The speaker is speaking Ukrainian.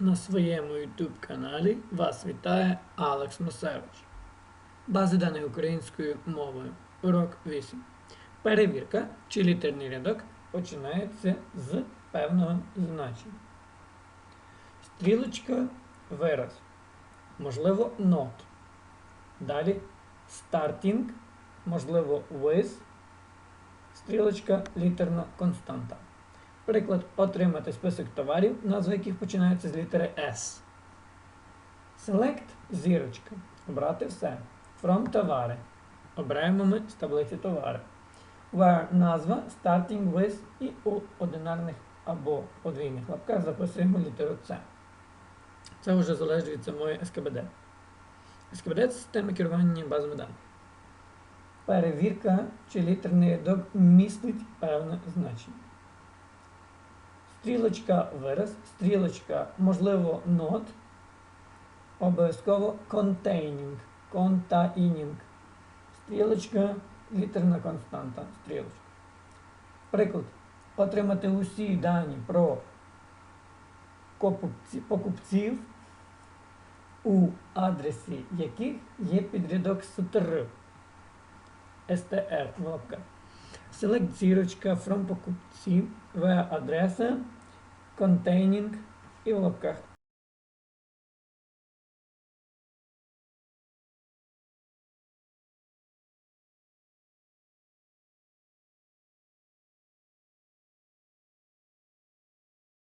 На своєму YouTube каналі вас вітає Алекс Мосевич. Бази даних українською мовою. Урок 8. Перевірка, чи літерний рядок починається з певного значення. Стрілочка вираз. Можливо, not. Далі starting, можливо, with. Стрілочка літерна константа. Приклад отримати список товарів, назва яких починається з літери S. Select зірочка. Обрати все. From товари. Обираємо ми з таблиці товари. Where назва starting with і у одинарних або подвійних лапках записуємо літеру C. Це вже залежить від самої СКБД. СКБД це система керування базами даних. Перевірка, чи літерний рядок містить певне значення. Стрілочка вираз, стрілочка, можливо, not, обов'язково containing, containing. Стрілочка, літерна константа, стрілочка. Приклад. Отримати усі дані про покупців, у адресі яких є підрядок str. STR. Select зірочка from покупців, where адреса, containing і в лапках